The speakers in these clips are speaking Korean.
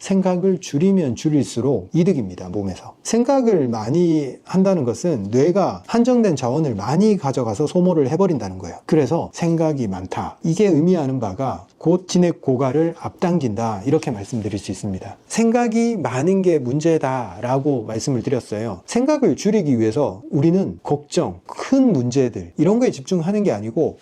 생각을 줄이면 줄일수록 이득입니다, 몸에서. 생각을 많이 한다는 것은 뇌가 한정된 자원을 많이 가져가서 소모를 해버린다는 거예요. 그래서 생각이 많다. 이게 의미하는 바가 곧 진액 고갈을 앞당긴다. 이렇게 말씀드릴 수 있습니다. 생각이 많은 게 문제다라고 말씀을 드렸어요. 생각을 줄이기 위해서 우리는 걱정, 큰 문제들, 이런 거에 집중하는 게 아니고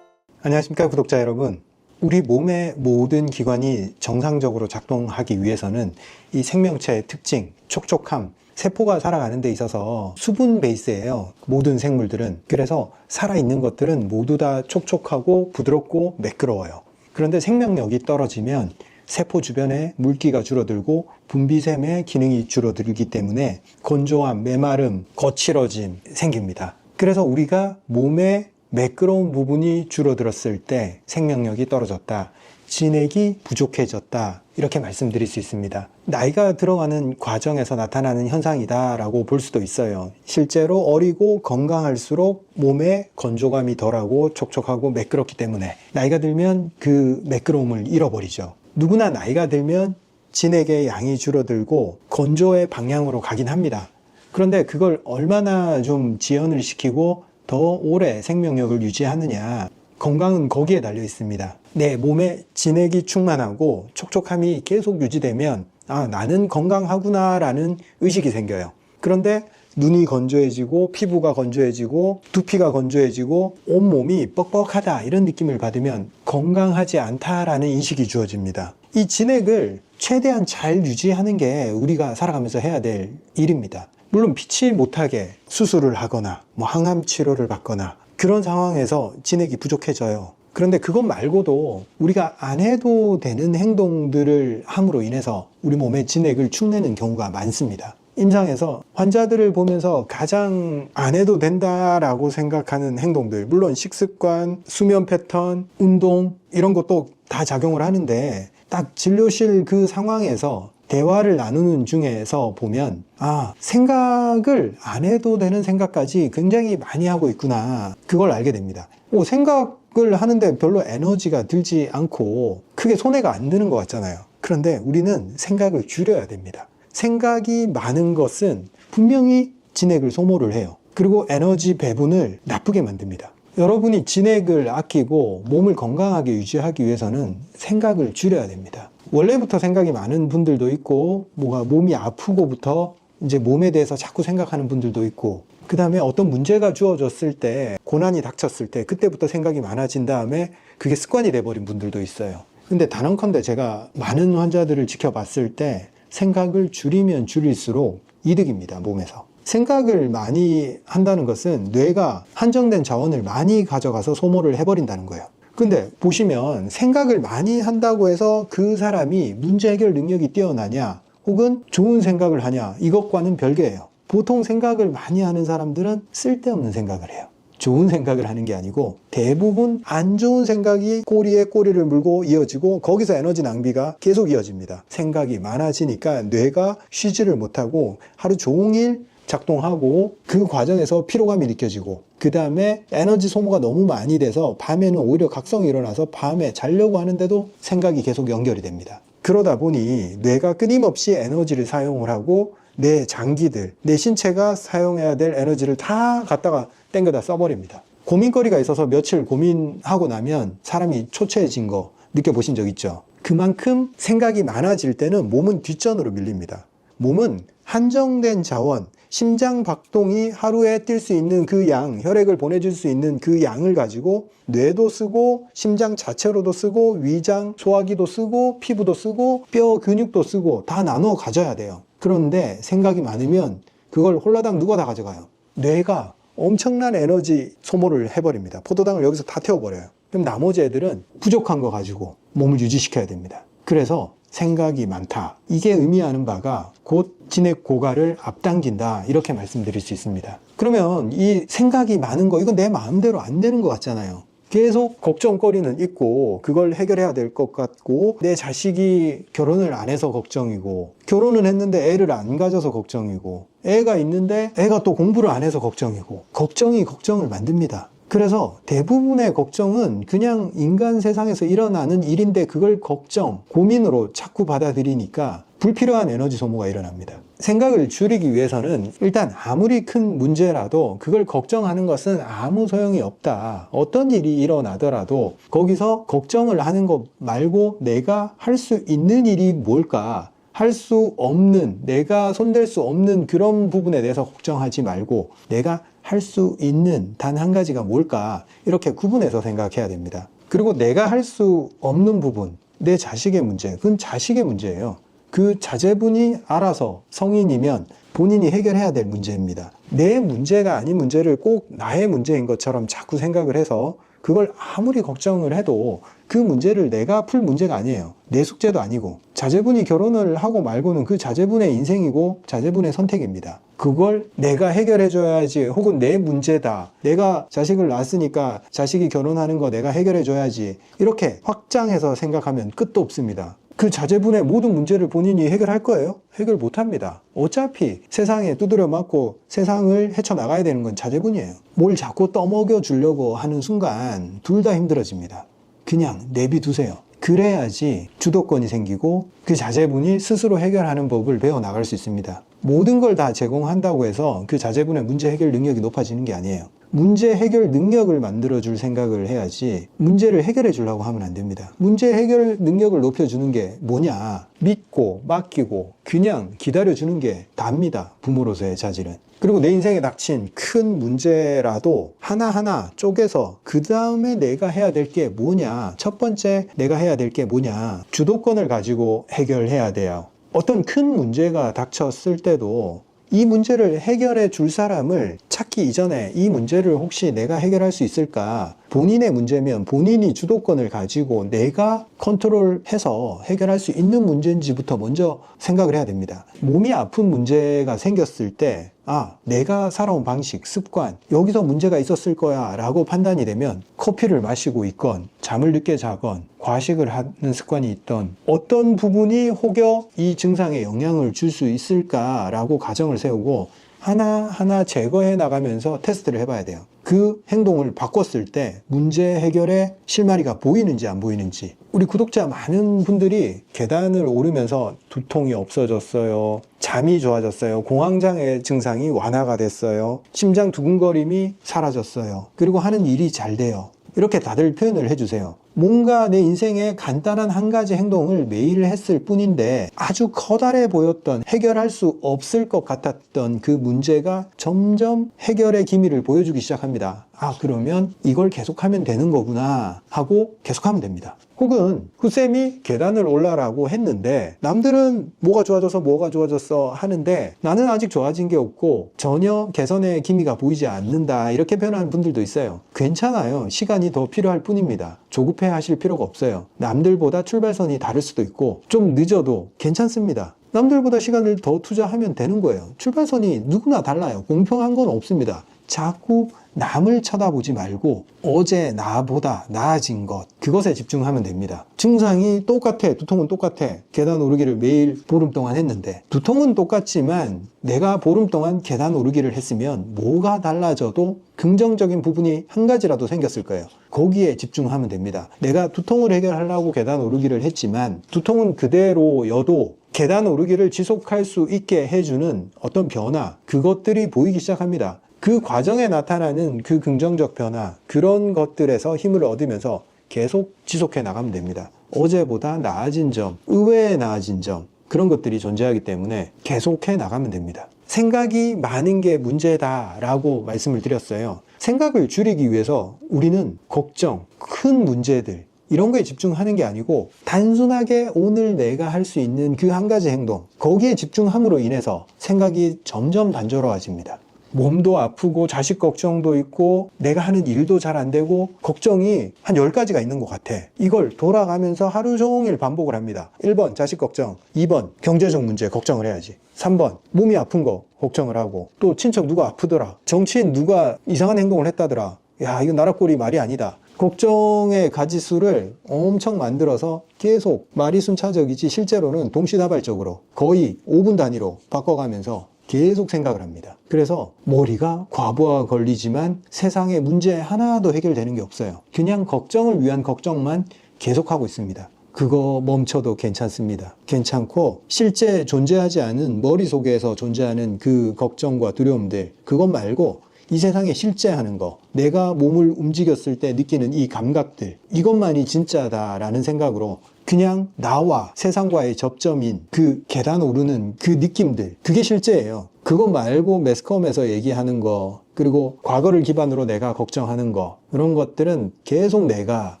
안녕하십니까 구독자 여러분 우리 몸의 모든 기관이 정상적으로 작동하기 위해서는 이 생명체의 특징, 촉촉함, 세포가 살아가는 데 있어서 수분 베이스예요. 모든 생물들은. 그래서 살아있는 것들은 모두 다 촉촉하고 부드럽고 매끄러워요. 그런데 생명력이 떨어지면 세포 주변에 물기가 줄어들고 분비샘의 기능이 줄어들기 때문에 건조함, 메마름, 거칠어짐 생깁니다. 그래서 우리가 몸에 매끄러운 부분이 줄어들었을 때 생명력이 떨어졌다. 진액이 부족해졌다. 이렇게 말씀드릴 수 있습니다. 나이가 들어가는 과정에서 나타나는 현상이다라고 볼 수도 있어요. 실제로 어리고 건강할수록 몸에 건조감이 덜하고 촉촉하고 매끄럽기 때문에 나이가 들면 그 매끄러움을 잃어버리죠. 누구나 나이가 들면 진액의 양이 줄어들고 건조의 방향으로 가긴 합니다. 그런데 그걸 얼마나 좀 지연을 시키고 더 오래 생명력을 유지하느냐. 건강은 거기에 달려 있습니다. 내 몸에 진액이 충만하고 촉촉함이 계속 유지되면, 아, 나는 건강하구나라는 의식이 생겨요. 그런데 눈이 건조해지고, 피부가 건조해지고, 두피가 건조해지고, 온몸이 뻑뻑하다, 이런 느낌을 받으면 건강하지 않다라는 인식이 주어집니다. 이 진액을 최대한 잘 유지하는 게 우리가 살아가면서 해야 될 일입니다. 물론 피치 못하게 수술을 하거나 뭐 항암 치료를 받거나 그런 상황에서 진액이 부족해져요. 그런데 그것 말고도 우리가 안 해도 되는 행동들을 함으로 인해서 우리 몸에 진액을 축내는 경우가 많습니다. 임상에서 환자들을 보면서 가장 안 해도 된다라고 생각하는 행동들, 물론 식습관, 수면 패턴, 운동, 이런 것도 다 작용을 하는데 딱 진료실 그 상황에서 대화를 나누는 중에서 보면, 아, 생각을 안 해도 되는 생각까지 굉장히 많이 하고 있구나. 그걸 알게 됩니다. 오, 생각을 하는데 별로 에너지가 들지 않고 크게 손해가 안 드는 것 같잖아요. 그런데 우리는 생각을 줄여야 됩니다. 생각이 많은 것은 분명히 진액을 소모를 해요. 그리고 에너지 배분을 나쁘게 만듭니다. 여러분이 진액을 아끼고 몸을 건강하게 유지하기 위해서는 생각을 줄여야 됩니다. 원래부터 생각이 많은 분들도 있고, 뭐가 몸이 아프고부터 이제 몸에 대해서 자꾸 생각하는 분들도 있고, 그 다음에 어떤 문제가 주어졌을 때, 고난이 닥쳤을 때, 그때부터 생각이 많아진 다음에 그게 습관이 돼버린 분들도 있어요. 근데 단언컨대 제가 많은 환자들을 지켜봤을 때 생각을 줄이면 줄일수록 이득입니다, 몸에서. 생각을 많이 한다는 것은 뇌가 한정된 자원을 많이 가져가서 소모를 해버린다는 거예요. 근데 보시면 생각을 많이 한다고 해서 그 사람이 문제 해결 능력이 뛰어나냐 혹은 좋은 생각을 하냐 이것과는 별개예요. 보통 생각을 많이 하는 사람들은 쓸데없는 생각을 해요. 좋은 생각을 하는 게 아니고 대부분 안 좋은 생각이 꼬리에 꼬리를 물고 이어지고 거기서 에너지 낭비가 계속 이어집니다. 생각이 많아지니까 뇌가 쉬지를 못하고 하루 종일 작동하고 그 과정에서 피로감이 느껴지고 그 다음에 에너지 소모가 너무 많이 돼서 밤에는 오히려 각성이 일어나서 밤에 자려고 하는데도 생각이 계속 연결이 됩니다. 그러다 보니 뇌가 끊임없이 에너지를 사용을 하고 내 장기들, 내 신체가 사용해야 될 에너지를 다 갖다가 땡겨다 써버립니다. 고민거리가 있어서 며칠 고민하고 나면 사람이 초췌해진 거 느껴보신 적 있죠? 그만큼 생각이 많아질 때는 몸은 뒷전으로 밀립니다. 몸은 한정된 자원, 심장 박동이 하루에 뛸 수 있는 그 양, 혈액을 보내줄 수 있는 그 양을 가지고 뇌도 쓰고 심장 자체로도 쓰고 위장, 소화기도 쓰고 피부도 쓰고 뼈, 근육도 쓰고 다 나눠 가져야 돼요. 그런데 생각이 많으면 그걸 홀라당 누가 다 가져가요? 뇌가 엄청난 에너지 소모를 해버립니다. 포도당을 여기서 다 태워버려요. 그럼 나머지 애들은 부족한 거 가지고 몸을 유지시켜야 됩니다. 그래서 생각이 많다. 이게 의미하는 바가 곧 진액 고갈을 앞당긴다. 이렇게 말씀드릴 수 있습니다. 그러면 이 생각이 많은 거, 이건 내 마음대로 안 되는 것 같잖아요. 계속 걱정거리는 있고, 그걸 해결해야 될 것 같고, 내 자식이 결혼을 안 해서 걱정이고, 결혼은 했는데 애를 안 가져서 걱정이고, 애가 있는데 애가 또 공부를 안 해서 걱정이고, 걱정이 걱정을 만듭니다. 그래서 대부분의 걱정은 그냥 인간 세상에서 일어나는 일인데 그걸 걱정, 고민으로 자꾸 받아들이니까 불필요한 에너지 소모가 일어납니다. 생각을 줄이기 위해서는 일단 아무리 큰 문제라도 그걸 걱정하는 것은 아무 소용이 없다. 어떤 일이 일어나더라도 거기서 걱정을 하는 것 말고 내가 할 수 있는 일이 뭘까? 할수 없는, 내가 손댈 수 없는 그런 부분에 대해서 걱정하지 말고 내가 할 수 있는 단 한 가지가 뭘까? 이렇게 구분해서 생각해야 됩니다. 그리고 내가 할 수 없는 부분, 내 자식의 문제, 그건 자식의 문제예요. 그 자제분이 알아서 성인이면 본인이 해결해야 될 문제입니다. 내 문제가 아닌 문제를 꼭 나의 문제인 것처럼 자꾸 생각을 해서 그걸 아무리 걱정을 해도 그 문제를 내가 풀 문제가 아니에요. 내 숙제도 아니고. 자제분이 결혼을 하고 말고는 그 자제분의 인생이고 자제분의 선택입니다. 그걸 내가 해결해 줘야지 혹은 내 문제다. 내가 자식을 낳았으니까 자식이 결혼하는 거 내가 해결해 줘야지. 이렇게 확장해서 생각하면 끝도 없습니다. 그 자제분의 모든 문제를 본인이 해결할 거예요? 해결 못 합니다. 어차피 세상에 두드려 맞고 세상을 헤쳐나가야 되는 건 자제분이에요. 뭘 자꾸 떠먹여 주려고 하는 순간 둘 다 힘들어집니다. 그냥 내비두세요. 그래야지 주도권이 생기고 그 자제분이 스스로 해결하는 법을 배워 나갈 수 있습니다. 모든 걸 다 제공한다고 해서 그 자제분의 문제 해결 능력이 높아지는 게 아니에요. 문제 해결 능력을 만들어 줄 생각을 해야지 문제를 해결해 주려고 하면 안 됩니다. 문제 해결 능력을 높여 주는 게 뭐냐? 믿고 맡기고 그냥 기다려 주는 게 답니다. 부모로서의 자질은. 그리고 내 인생에 닥친 큰 문제라도 하나하나 쪼개서 그 다음에 내가 해야 될 게 뭐냐? 첫 번째 내가 해야 될 게 뭐냐? 주도권을 가지고 해결해야 돼요. 어떤 큰 문제가 닥쳤을 때도 이 문제를 해결해 줄 사람을 찾기 이전에 이 문제를 혹시 내가 해결할 수 있을까? 본인의 문제면 본인이 주도권을 가지고 내가 컨트롤해서 해결할 수 있는 문제인지부터 먼저 생각을 해야 됩니다. 몸이 아픈 문제가 생겼을 때, 아, 내가 살아온 방식, 습관, 여기서 문제가 있었을 거야 라고 판단이 되면 커피를 마시고 있건, 잠을 늦게 자건, 과식을 하는 습관이 있던 어떤 부분이 혹여 이 증상에 영향을 줄 수 있을까라고 가정을 세우고 하나하나 제거해 나가면서 테스트를 해봐야 돼요. 그 행동을 바꿨을 때 문제 해결의 실마리가 보이는지 안 보이는지 우리 구독자 많은 분들이 계단을 오르면서 두통이 없어졌어요. 잠이 좋아졌어요. 공황장애 증상이 완화가 됐어요. 심장 두근거림이 사라졌어요. 그리고 하는 일이 잘 돼요. 이렇게 다들 표현을 해주세요. 뭔가 내 인생에 간단한 한 가지 행동을 매일 했을 뿐인데 아주 커다래 보였던 해결할 수 없을 것 같았던 그 문제가 점점 해결의 기미를 보여주기 시작합니다. 아, 그러면 이걸 계속하면 되는 거구나 하고 계속하면 됩니다. 혹은 그 쌤이 계단을 올라라고 했는데 남들은 뭐가 좋아져서 뭐가 좋아졌어 하는데 나는 아직 좋아진 게 없고 전혀 개선의 기미가 보이지 않는다 이렇게 표현하는 분들도 있어요. 괜찮아요. 시간이 더 필요할 뿐입니다. 조급해 하실 필요가 없어요. 남들보다 출발선이 다를 수도 있고 좀 늦어도 괜찮습니다. 남들보다 시간을 더 투자하면 되는 거예요. 출발선이 누구나 달라요. 공평한 건 없습니다. 자꾸 남을 쳐다보지 말고 어제 나보다 나아진 것 그것에 집중하면 됩니다. 증상이 똑같아 두통은 똑같아 계단 오르기를 매일 보름 동안 했는데 두통은 똑같지만 내가 보름 동안 계단 오르기를 했으면 뭐가 달라져도 긍정적인 부분이 한 가지라도 생겼을 거예요. 거기에 집중하면 됩니다. 내가 두통을 해결하려고 계단 오르기를 했지만 두통은 그대로여도 계단 오르기를 지속할 수 있게 해주는 어떤 변화 그것들이 보이기 시작합니다. 그 과정에 나타나는 그 긍정적 변화, 그런 것들에서 힘을 얻으면서 계속 지속해 나가면 됩니다. 어제보다 나아진 점, 의외의 나아진 점, 그런 것들이 존재하기 때문에 계속해 나가면 됩니다. 생각이 많은 게 문제다라고 말씀을 드렸어요. 생각을 줄이기 위해서 우리는 걱정, 큰 문제들, 이런 거에 집중하는 게 아니고 단순하게 오늘 내가 할 수 있는 그 한 가지 행동, 거기에 집중함으로 인해서 생각이 점점 단조로워집니다. 몸도 아프고 자식 걱정도 있고 내가 하는 일도 잘 안 되고 걱정이 한 10가지가 있는 것 같아. 이걸 돌아가면서 하루 종일 반복을 합니다. 1번 자식 걱정, 2번 경제적 문제 걱정을 해야지. 3번 몸이 아픈 거 걱정을 하고 또 친척 누가 아프더라. 정치인 누가 이상한 행동을 했다더라. 야, 이거 나라 꼴이 말이 아니다. 걱정의 가지수를 엄청 만들어서 계속 말이 순차적이지 실제로는 동시다발적으로 거의 5분 단위로 바꿔가면서 계속 생각을 합니다. 그래서 머리가 과부하 걸리지만 세상에 문제 하나도 해결되는 게 없어요. 그냥 걱정을 위한 걱정만 계속하고 있습니다. 그거 멈춰도 괜찮습니다. 괜찮고 실제 존재하지 않은 머릿속에서 존재하는 그 걱정과 두려움들 그것 말고 이 세상에 실제 하는 거 내가 몸을 움직였을 때 느끼는 이 감각들 이것만이 진짜다라는 생각으로 그냥 나와 세상과의 접점인 그 계단 오르는 그 느낌들 그게 실제예요. 그거 말고 매스컴에서 얘기하는 거 그리고 과거를 기반으로 내가 걱정하는 거 그런 것들은 계속 내가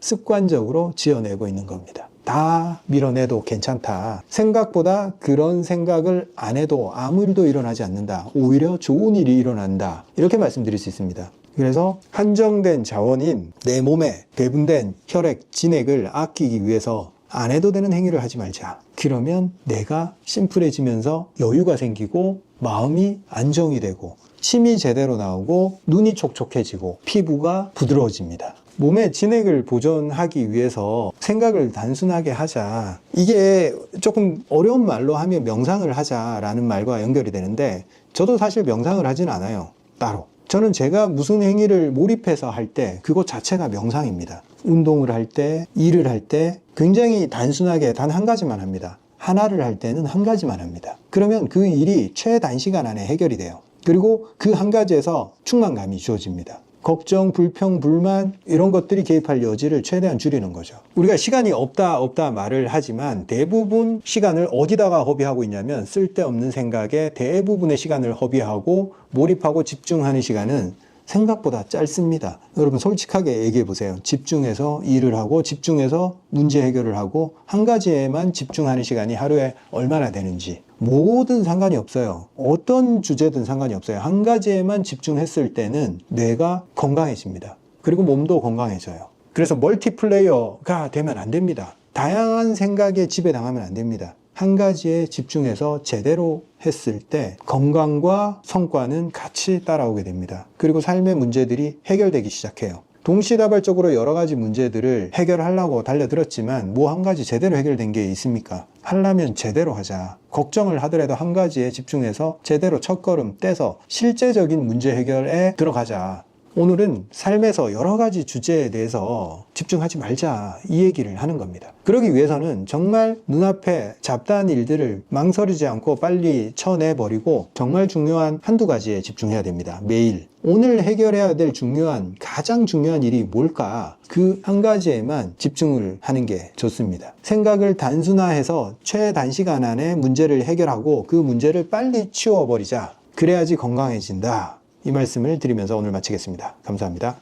습관적으로 지어내고 있는 겁니다. 다 밀어내도 괜찮다. 생각보다 그런 생각을 안 해도 아무 일도 일어나지 않는다. 오히려 좋은 일이 일어난다. 이렇게 말씀드릴 수 있습니다. 그래서 한정된 자원인 내 몸에 배분된 혈액, 진액을 아끼기 위해서 안 해도 되는 행위를 하지 말자. 그러면 내가 심플해지면서 여유가 생기고 마음이 안정이 되고 침이 제대로 나오고 눈이 촉촉해지고 피부가 부드러워집니다. 몸의 진액을 보존하기 위해서 생각을 단순하게 하자. 이게 조금 어려운 말로 하면 명상을 하자라는 말과 연결이 되는데 저도 사실 명상을 하진 않아요. 따로. 저는 제가 무슨 행위를 몰입해서 할 때 그것 자체가 명상입니다. 운동을 할 때, 일을 할 때 굉장히 단순하게 단 한 가지만 합니다. 하나를 할 때는 한 가지만 합니다. 그러면 그 일이 최단시간 안에 해결이 돼요. 그리고 그 한 가지에서 충만감이 주어집니다. 걱정, 불평, 불만 이런 것들이 개입할 여지를 최대한 줄이는 거죠. 우리가 시간이 없다 없다 말을 하지만 대부분 시간을 어디다가 허비하고 있냐면 쓸데없는 생각에 대부분의 시간을 허비하고 몰입하고 집중하는 시간은 생각보다 짧습니다. 여러분 솔직하게 얘기해 보세요. 집중해서 일을 하고 집중해서 문제 해결을 하고 한 가지에만 집중하는 시간이 하루에 얼마나 되는지 모든 상관이 없어요. 어떤 주제든 상관이 없어요. 한 가지에만 집중했을 때는 뇌가 건강해집니다. 그리고 몸도 건강해져요. 그래서 멀티플레이어가 되면 안 됩니다. 다양한 생각에 지배당하면 안 됩니다. 한 가지에 집중해서 제대로 했을 때 건강과 성과는 같이 따라오게 됩니다. 그리고 삶의 문제들이 해결되기 시작해요. 동시다발적으로 여러 가지 문제들을 해결하려고 달려들었지만 뭐 한 가지 제대로 해결된 게 있습니까? 하려면 제대로 하자. 걱정을 하더라도 한 가지에 집중해서 제대로 첫걸음 떼서 실제적인 문제 해결에 들어가자. 오늘은 삶에서 여러 가지 주제에 대해서 집중하지 말자 이 얘기를 하는 겁니다. 그러기 위해서는 정말 눈앞에 잡다한 일들을 망설이지 않고 빨리 쳐내버리고 정말 중요한 한두 가지에 집중해야 됩니다. 매일. 오늘 해결해야 될 중요한, 가장 중요한 일이 뭘까? 그 한 가지에만 집중을 하는 게 좋습니다. 생각을 단순화해서 최단시간 안에 문제를 해결하고 그 문제를 빨리 치워버리자. 그래야지 건강해진다. 이 말씀을 드리면서 오늘 마치겠습니다. 감사합니다.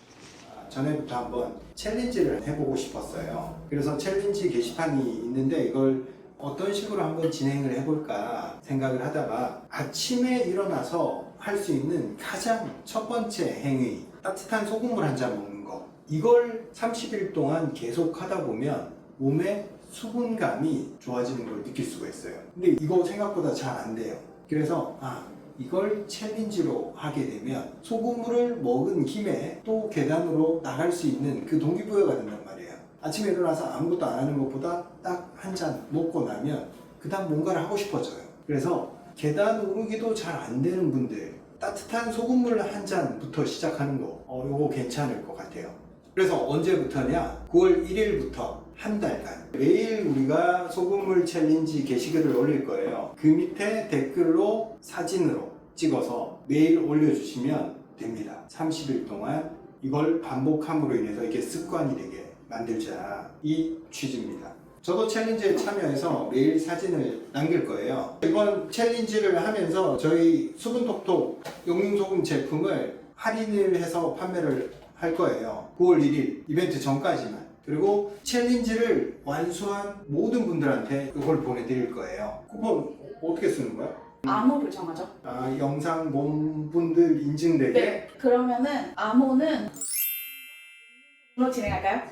전에부터 한번 챌린지를 해보고 싶었어요. 그래서 챌린지 게시판이 있는데 이걸 어떤 식으로 한번 진행을 해볼까 생각을 하다가 아침에 일어나서 할 수 있는 가장 첫 번째 행위 따뜻한 소금물 한 잔 먹는 거 이걸 30일 동안 계속 하다 보면 몸의 수분감이 좋아지는 걸 느낄 수가 있어요. 근데 이거 생각보다 잘 안 돼요. 그래서 아 이걸 챌린지로 하게 되면 소금물을 먹은 김에 또 계단으로 나갈 수 있는 그 동기부여가 된단 말이에요. 아침에 일어나서 아무것도 안 하는 것보다 딱 한 잔 먹고 나면 그 다음 뭔가를 하고 싶어져요. 그래서 계단 오르기도 잘 안 되는 분들 따뜻한 소금물 한 잔부터 시작하는 거 어, 요거 괜찮을 것 같아요. 그래서 언제부터냐? 9월 1일부터 한 달간 매일 우리가 소금물 챌린지 게시글을 올릴 거예요. 그 밑에 댓글로 사진으로 찍어서 매일 올려주시면 됩니다. 30일 동안 이걸 반복함으로 인해서 이게 습관이 되게 만들자 이 취지입니다. 저도 챌린지에 참여해서 매일 사진을 남길 거예요. 이번 챌린지를 하면서 저희 수분톡톡 용융소금 제품을 할인을 해서 판매를 할 거예요. 9월 1일 이벤트 전까지만. 그리고 챌린지를 완수한 모든 분들한테 이걸 보내드릴 거예요. 쿠폰 어떻게 쓰는 거야? 암호를 정하죠. 아, 영상 본 분들 인증되게? 네. 그러면은 암호는 로 진행할까요?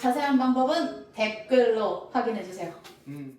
자세한 방법은 댓글로 확인해 주세요. 음.